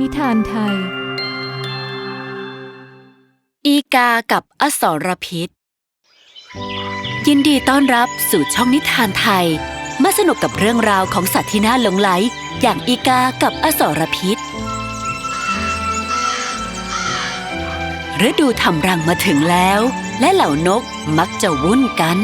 นิทานไทย อีกากับอสรพิษ ยินดีต้อนรับสู่ช่องนิทานไทย มาสนุกกับเรื่องราวของสัตว์ที่น่าหลงไหล อย่างอีกากับอสรพิษฤดูทำรังมาถึงแล้ว และเหล่านกมักจะวุ่นกัน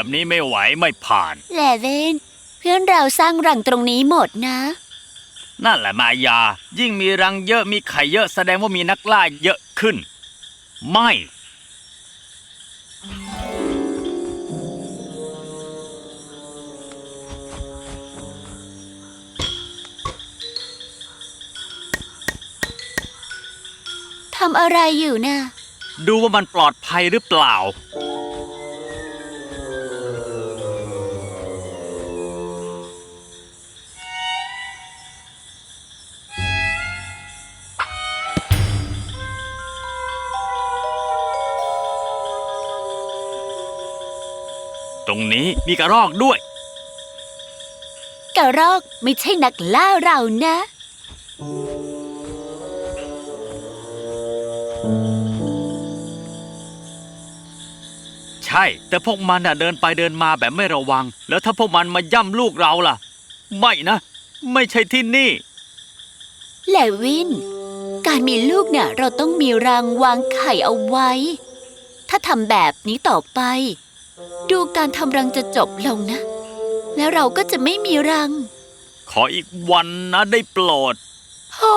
แบบนี้ไม่ไหวไม่ผ่านแลเวนเพื่อนเราสร้างรังตรงนี้หมดนะ นั่นแหละมายา ยิ่งมีรังเยอะมีไข่เยอะแสดงว่ามีนักล่าเยอะขึ้น ไม่ ทำอะไรอยู่นะ ดูว่ามันปลอดภัยหรือเปล่า ตรงนี้มีกระรอกด้วย กระรอกไม่ใช่นักล่าเรานะ ใช่ แต่พวกมันน่ะเดินไปเดินมาแบบไม่ระวัง แล้วถ้าพวกมันมาย่ำลูกเราล่ะ ไม่นะ ไม่ใช่ที่นี่ แลวิน การมีลูกเนี่ยเราต้องมีรังวางไข่เอาไว้ ถ้าทำแบบนี้ต่อไป ดูการทำรังจะจบลงนะ แล้วเราก็จะไม่มีรัง ขออีกวันนะได้โปรด โอ้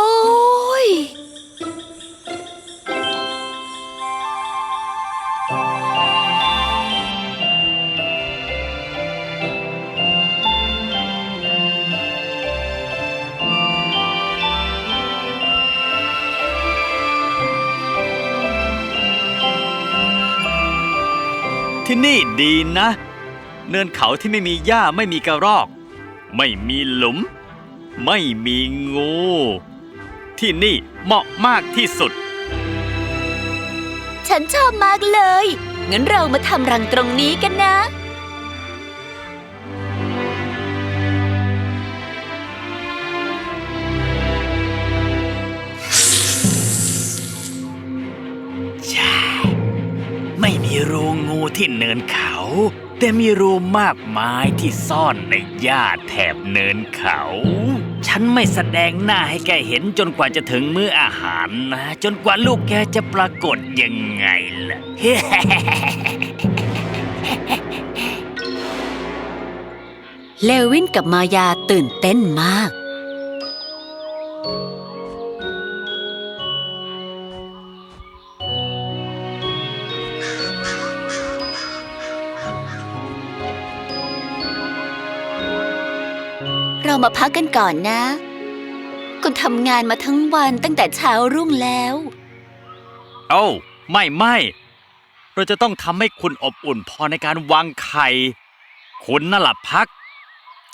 ดีนะ เนินเขาที่ไม่มีหญ้าไม่มีกระรอก ไม่มีหลุม ไม่มีงู ที่นี่เหมาะมากที่สุด ฉันชอบมากเลย งั้นเรามาทำรังตรงนี้กันนะ รูงูที่เนินเขา แต่มีรูมากมายที่ซ่อนในหญ้าแถบเนินเขา ฉันไม่แสดงหน้าให้แกเห็นจนกว่าจะถึงมื้ออาหารนะ จนกว่าลูกแกจะปรากฏยังไงล่ะ เลวินกับมายาตื่นเต้นมาก เรามาพักกันก่อนนะ คุณทำงานมาทั้งวันตั้งแต่เช้ารุ่งแล้วเอ้าไม่ไม่เราจะต้องทำให้คุณอบอุ่นพอในการวางไข่ คุณน่ะหลับพัก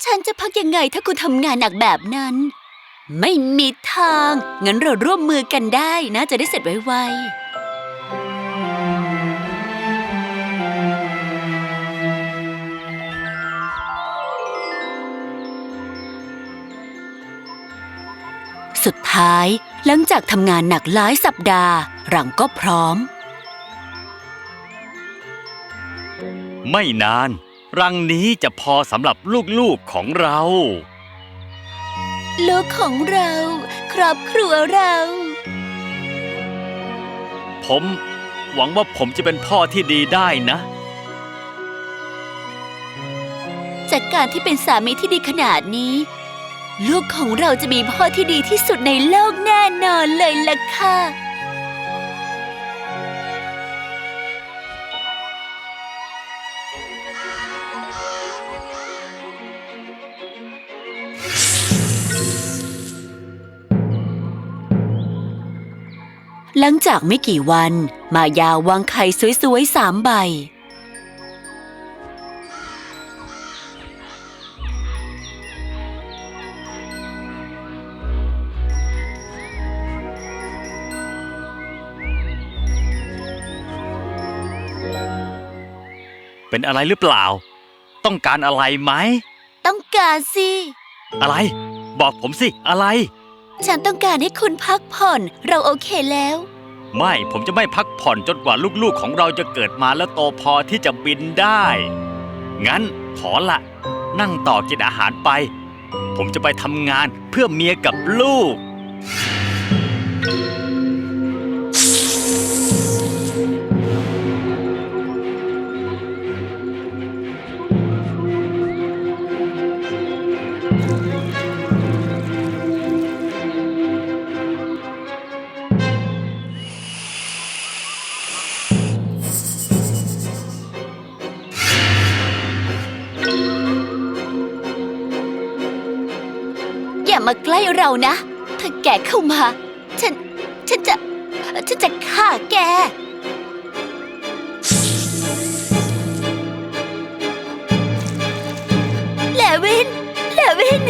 ฉันจะพักยังไงถ้าคุณทำงานหนักแบบนั้น ไม่มีทาง งั้นเราร่วมมือกันได้นะ จะได้เสร็จไวๆ สุดท้าย หลังจากทำงานหนักหลายสัปดาห์ หลังก็พร้อม ไม่นาน รังนี้จะพอสำหรับลูกๆของเรา ลูกของเรา ครอบครัวเรา ผมหวังว่าผมจะเป็นพ่อที่ดีได้นะ จากการที่เป็นสามีที่ดีขนาดนี้ ลูกของเราจะมีพ่อที่ดีที่สุดในโลกแน่นอนเลยล่ะค่ะ หลังจากไม่กี่วัน มายาวางไข่สวยๆสามใบ เป็นอะไรหรือเปล่า ต้องการอะไรไหม ต้องการสิ อะไร บอกผมสิ อะไร ฉันต้องการให้คุณพักผ่อน เราโอเคแล้ว ไม่ผมจะไม่พักผ่อนจนกว่าลูกๆของเราจะเกิดมาแล้วโตพอที่จะบินได้ งั้นขอละ นั่งต่อกินอาหารไป ผมจะไปทำงานเพื่อเมียกับลูก มาใกล้เรานะ ถ้าแกเข้ามา ฉัน ฉันจะ ฉันจะฆ่าแก เลวิน เลวิน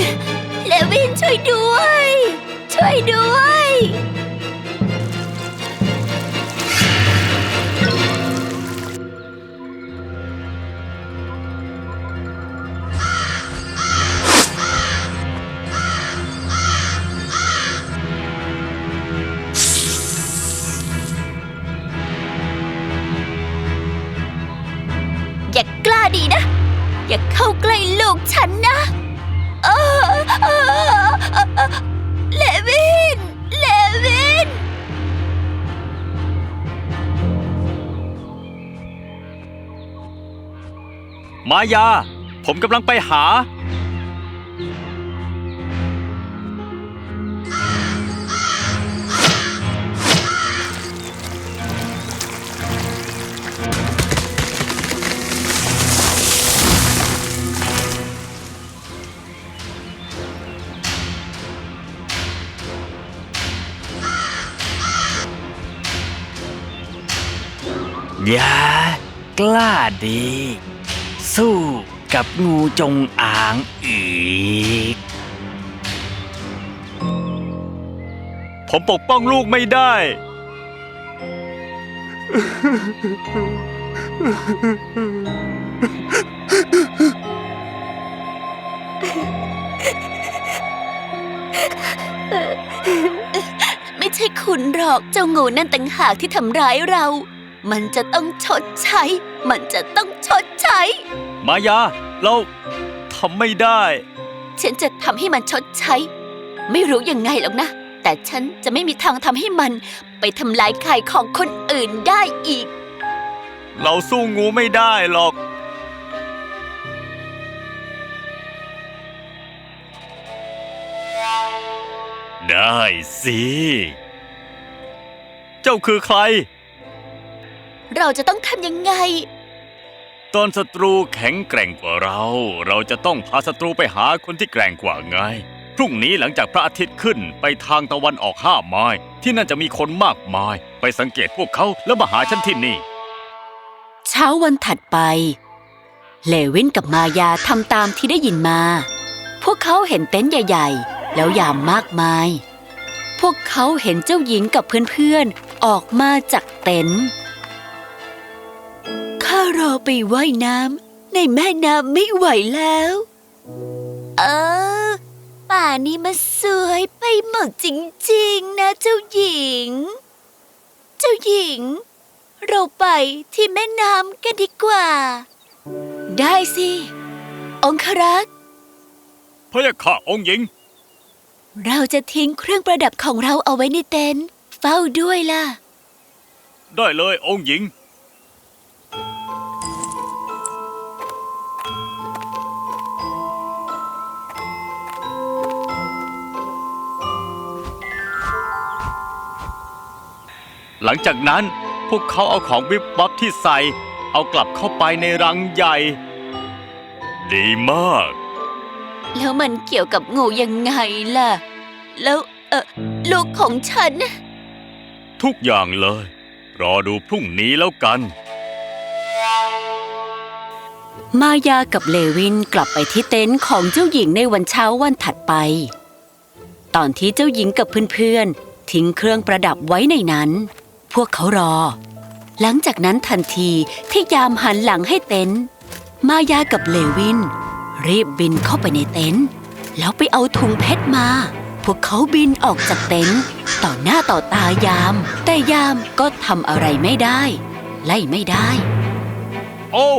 เลวินช่วยด้วย ช่วยด้วย มายา ผมกำลังไปหา อย่ากล้าดี สู้กับงูจงอางอีก ผมปกป้องลูกไม่ได้ ไม่ใช่คุณหรอกเจ้างูนั่นต่างหากที่ทำร้ายเรา มันจะต้องชดใช้ มันจะต้องชดใช้ มายา เราทำไม่ได้ ฉันจะทำให้มันชดใช้ ไม่รู้ยังไงหรอกนะ แต่ฉันจะไม่มีทางทำให้มัน ไปทำลายไข่ของคนอื่นได้อีก เราสู้งูไม่ได้หรอก ได้สิ เจ้าคือใคร เราจะต้องทำยังไง ตอนศัตรูแข็งแกร่งกว่าเรา เราจะต้องพาศัตรูไปหาคนที่แกร่งกว่าไง พรุ่งนี้หลังจากพระอาทิตย์ขึ้นไปทางตะวันออกห้าไม้ที่นั่นจะมีคนมากมาย ไปสังเกตพวกเขาแล้วมาหาฉันที่นี่ เช้าวันถัดไป เลวินกับมายาทำตามที่ได้ยินมา พวกเขาเห็นเต็นท์ใหญ่ ๆ แล้วยามมากมาย พวกเขาเห็นเจ้าหญิงกับเพื่อนๆออกมาจากเต็นท์ ข้ารอไปว่ายน้ำในแม่น้ำไม่ไหวแล้ว เออ ป่านี้มันสวยไปหมดจริงๆ นะเจ้าหญิง เจ้าหญิง เราไปที่แม่น้ำกันดีกว่า ได้สิ องครักษ์พระยาค่ะองค์หญิง เราจะทิ้งเครื่องประดับของเราเอาไว้ในเต็นท์เฝ้าด้วยล่ะ ได้เลยองค์หญิง หลังจากนั้นพวกเขาเอาของวิบวับที่ใส่ เอากลับเข้าไปในรังใหญ่ ดีมาก แล้วมันเกี่ยวกับงูยังไงล่ะ แล้วเออลูกของฉัน ทุกอย่างเลย รอดูพรุ่งนี้แล้วกัน มายากับเลวินกลับไปที่เต็นท์ของเจ้าหญิงในวันเช้าวันถัดไป ตอนที่เจ้าหญิงกับเพื่อนๆ ทิ้งเครื่องประดับไว้ในนั้น พวกเขารอ หลังจากนั้นทันทีที่ยามหันหลังให้เต็นท์มายากับเลวิน รีบบินเข้าไปในเต็นท์แล้วไปเอาถุงเพชรมา พวกเขาบินออกจากเต็นท์ต่อหน้าต่อตายาม แต่ยามก็ทำอะไรไม่ได้ ไล่ไม่ได้ โอ้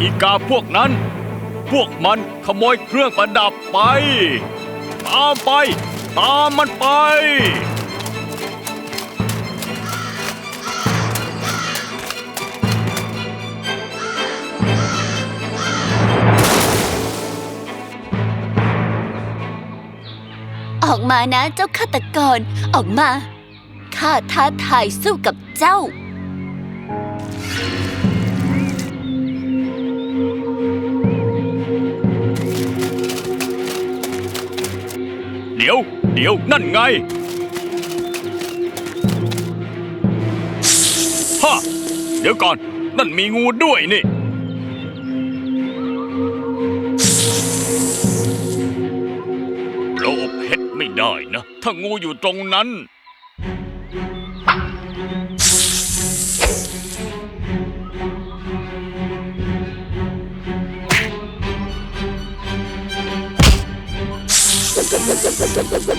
อีกาพวกนั้น พวกมันขโมยเครื่องประดับไป ตามไป ตามมันไป ออกมานะเจ้าฆาตกร ออกมา ข้าท้าทายสู้กับเจ้า เดี๋ยว เดี๋ยว นั่นไงฮะเดี๋ยวก่อน นั่นมีงูด้วยนี่ ถ้างูอยู่ตรงนั้น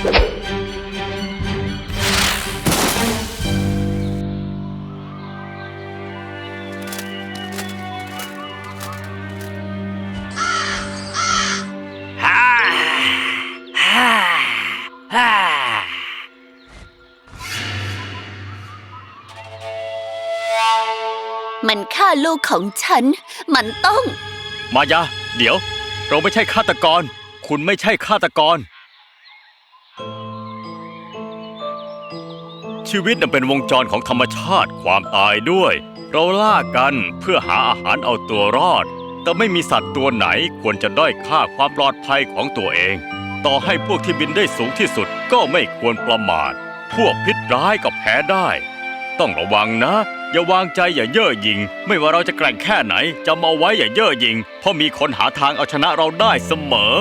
ฮ่า ลูกของฉัน มันต้อง มายา เดี๋ยว เราไม่ใช่ฆาตกร คุณไม่ใช่ฆาตกร ชีวิตนั้นเป็นวงจรของธรรมชาติความตายด้วย เราล่ากันเพื่อหาอาหารเอาตัวรอด แต่ไม่มีสัตว์ตัวไหนควรจะด้อยค่าความปลอดภัยของตัวเอง ต่อให้พวกที่บินได้สูงที่สุดก็ไม่ควรประมาทพวกพิษร้ายก็แพ้ได้ ต้องระวังนะ อย่าวางใจอย่าเย่อหยิ่งไม่ว่าเราจะแกร่งแค่ไหนจำเอาไว้อย่าเย่อหยิ่งเพราะมีคนหาทางเอาชนะเราได้เสมอ